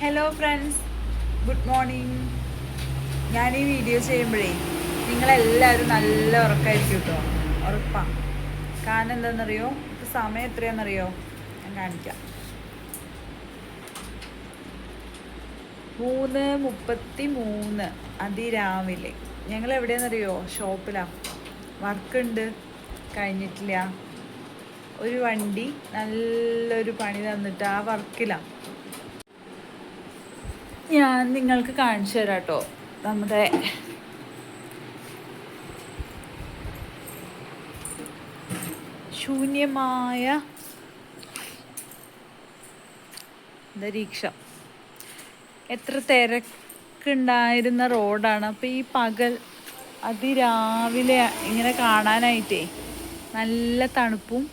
Hello friends good morning ഞാൻ ഈ video ചെയ്യുമ്പോഴേ നിങ്ങളെല്ലാവരും നല്ല ഉറക്കമായിരിക്കും കേട്ടോ ഉറപ്പാണ് കാരണം എന്താണെന്നറിയോ? ഇപ്പം സമയം എത്രയാണെന്നറിയോ? ഞാൻ കാണിക്കാം. മൂന്ന് മുപ്പത്തി മൂന്ന് അതിരാവിലെ. ഞങ്ങൾ എവിടെയാണെന്നറിയോ ഷോപ്പിലാണ് വർക്കുണ്ട്. കഴിഞ്ഞിട്ടില്ല. ഒരു വണ്ടി നല്ലൊരു പണി തന്നിട്ട് ആ വർക്കിലാണ് ഞാൻ നിങ്ങൾക്ക് കാണിച്ചു തരാം കേട്ടോ നമ്മുടെ ശൂന്യമായ അന്തരീക്ഷം. എത്ര തിരക്കുണ്ടായിരുന്ന റോഡാണ്. അപ്പോൾ ഈ പകൽ അതിരാവിലെ ഇങ്ങനെ കാണാനായിട്ടേ നല്ല തണുപ്പും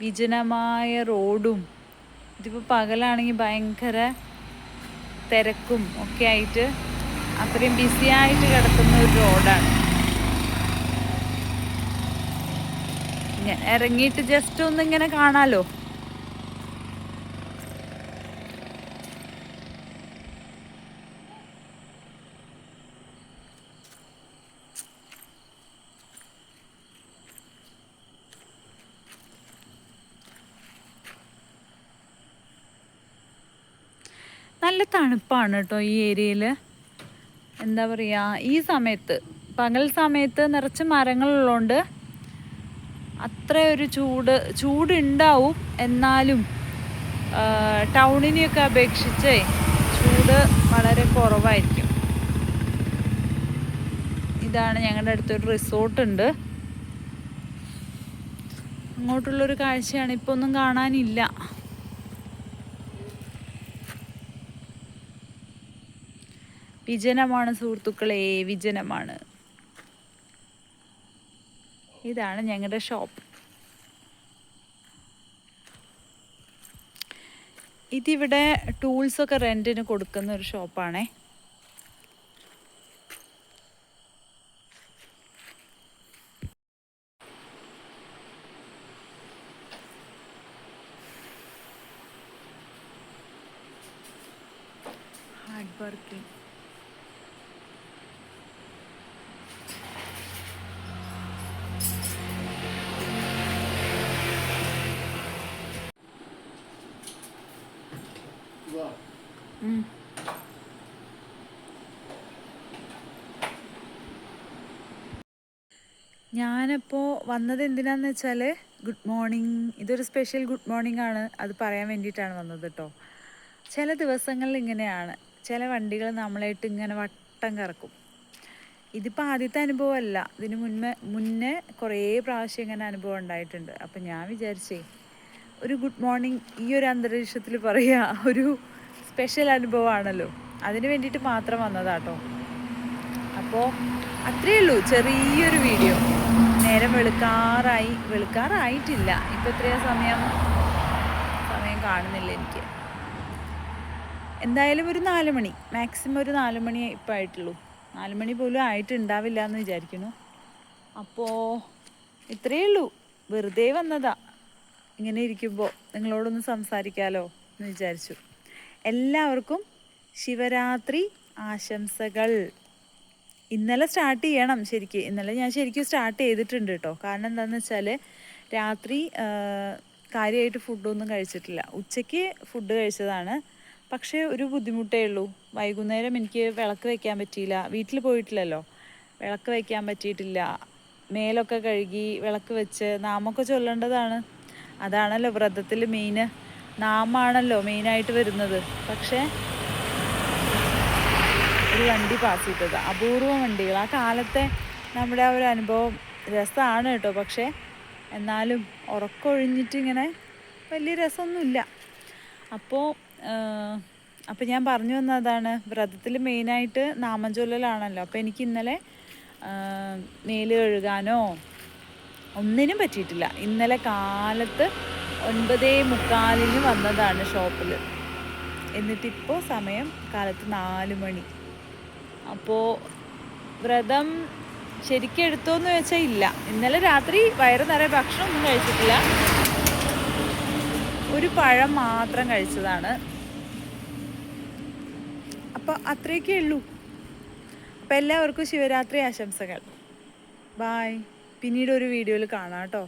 വിജനമായ റോഡും ഇതിപ്പോൾ പകലാണെങ്കിൽ ഭയങ്കര തിരക്കും ഒക്കെ ആയിട്ട് അത്രയും ബിസി ആയിട്ട് കിടക്കുന്ന ഒരു റോഡാണ് ഇറങ്ങിയിട്ട് ജസ്റ്റ് ഒന്ന് ഇങ്ങനെ കാണാലോ? നല്ല തണുപ്പാണ് കേട്ടോ ഈ ഏരിയയിൽ എന്താ പറയുക ഈ സമയത്ത് പകൽ സമയത്ത് നിറച്ച് മരങ്ങളുള്ളതുകൊണ്ട് അത്ര ഒരു ചൂട് ചൂടുണ്ടാവും. എന്നാലും ടൗണിനെയൊക്കെ അപേക്ഷിച്ച് ചൂട് വളരെ കുറവായിരിക്കും. ഇതാണ് ഞങ്ങളുടെ അടുത്തൊരു റിസോർട്ട് ഉണ്ട് അങ്ങോട്ടുള്ളൊരു കാഴ്ചയാണ് ഇപ്പോൾ ഒന്നും കാണാനില്ല. വിജനമാണ് സുഹൃത്തുക്കളെ വിജനമാണ്. ഇതാണ് ഞങ്ങളുടെ ഷോപ്പ്. ഇതിവിടെ ടൂൾസൊക്കെ റെന്റിന് കൊടുക്കുന്ന ഒരു ഷോപ്പാണേ. ഹാർഡ് വർക്കിംഗ് ഞാനപ്പോൾ വന്നത് എന്തിനാന്ന് വെച്ചാൽ ഗുഡ് മോർണിംഗ്. ഇതൊരു സ്പെഷ്യൽ ഗുഡ് മോർണിംഗ് ആണ്. അത് പറയാൻ വേണ്ടിയിട്ടാണ് വന്നത് കേട്ടോ ചില ദിവസങ്ങളിൽ ഇങ്ങനെയാണ്. ചില വണ്ടികൾ നമ്മളായിട്ട് ഇങ്ങനെ വട്ടം കറക്കും. ഇതിപ്പോൾ ആദ്യത്തെ അനുഭവമല്ല. ഇതിന് മുന്നേ മുന്നേ കുറേ പ്രാവശ്യം ഇങ്ങനെ അനുഭവം ഉണ്ടായിട്ടുണ്ട്. അപ്പം ഞാൻ വിചാരിച്ചേ ഒരു ഗുഡ് മോർണിംഗ് ഈ ഒരു അന്തരീക്ഷത്തിൽ പറയുക ഒരു സ്പെഷ്യൽ അനുഭവമാണല്ലോ. അതിന് വേണ്ടിയിട്ട് മാത്രം വന്നതാട്ടോ. അപ്പോൾ അത്രയേ ഉള്ളൂ ചെറിയൊരു വീഡിയോ. നേരം വെളുക്കാറായി വെളുക്കാറായിട്ടില്ല. ഇപ്പം എത്രയാ സമയം? സമയം കാണുന്നില്ല എനിക്ക്. എന്തായാലും ഒരു നാല് മണി. മാക്സിമം ഒരു നാല് മണി ഇപ്പം ആയിട്ടുള്ളൂ. നാല് മണി പോലും ആയിട്ടുണ്ടാവില്ല എന്ന് വിചാരിക്കുന്നു. അപ്പോൾ ഇത്രയേ ഉള്ളൂ. വെറുതെ വന്നതാ. ഇങ്ങനെ ഇരിക്കുമ്പോൾ നിങ്ങളോടൊന്ന് സംസാരിക്കാമല്ലോ എന്ന് വിചാരിച്ചു. എല്ലാവർക്കും ശിവരാത്രി ആശംസകൾ. ഇന്നലെ സ്റ്റാർട്ട് ചെയ്യണം ശരിക്ക്. ഇന്നലെ ഞാൻ ശരിക്കും സ്റ്റാർട്ട് ചെയ്തിട്ടുണ്ട് കേട്ടോ കാരണം എന്താണെന്ന് വെച്ചാൽ രാത്രി കാര്യമായിട്ട് ഫുഡൊന്നും കഴിച്ചിട്ടില്ല. ഉച്ചയ്ക്ക് ഫുഡ് കഴിച്ചതാണ്. പക്ഷേ ഒരു ബുദ്ധിമുട്ടേ ഉള്ളൂ. വൈകുന്നേരം എനിക്ക് വിളക്ക് വയ്ക്കാൻ പറ്റിയില്ല. വീട്ടിൽ പോയിട്ടില്ലല്ലോ. വിളക്ക് വയ്ക്കാൻ പറ്റിയിട്ടില്ല. മേലൊക്കെ കഴുകി വിളക്ക് വെച്ച് നാമൊക്കെ ചൊല്ലേണ്ടതാണ്. അതാണല്ലോ വ്രതത്തിൽ മെയിൻ നാമാണല്ലോ മെയിനായിട്ട് വരുന്നത്. പക്ഷേ ഒരു വണ്ടി പാസ് ചെയ്തത്. അപൂർവ വണ്ടികൾ. ആ കാലത്തെ നമ്മുടെ ആ ഒരു അനുഭവം രസമാണ് കേട്ടോ. പക്ഷേ എന്നാലും ഉറക്കൊഴിഞ്ഞിട്ട് ഇങ്ങനെ വലിയ രസമൊന്നുമില്ല. അപ്പോൾ അപ്പോൾ ഞാൻ പറഞ്ഞു വന്നതാണ് വ്രതത്തിൽ മെയിനായിട്ട് നാമചൊല്ലലാണല്ലോ അപ്പോൾ എനിക്ക് ഇന്നലെ മേൽ കഴുകാനോ ഒന്നിനും പറ്റിയിട്ടില്ല. ഇന്നലെ കാലത്ത് ഒൻപതേ മുക്കാലിന് വന്നതാണ് ഷോപ്പിൽ എന്നിട്ടിപ്പോൾ സമയം കാലത്ത് നാല് മണി. അപ്പോൾ വ്രതം ശരിക്കും എടുത്തോന്ന് വെച്ചാൽ ഇല്ല. ഇന്നലെ രാത്രി വയറ് നിറയെ ഭക്ഷണം ഒന്നും കഴിച്ചിട്ടില്ല. ഒരു പഴം മാത്രം കഴിച്ചതാണ്. അപ്പോൾ അത്രയൊക്കെ ഉള്ളൂ. അപ്പോൾ എല്ലാവർക്കും ശിവരാത്രി ആശംസകൾ. ബായ് പിന്നീട് ഒരു വീഡിയോയിൽ കാണാം കേട്ടോ.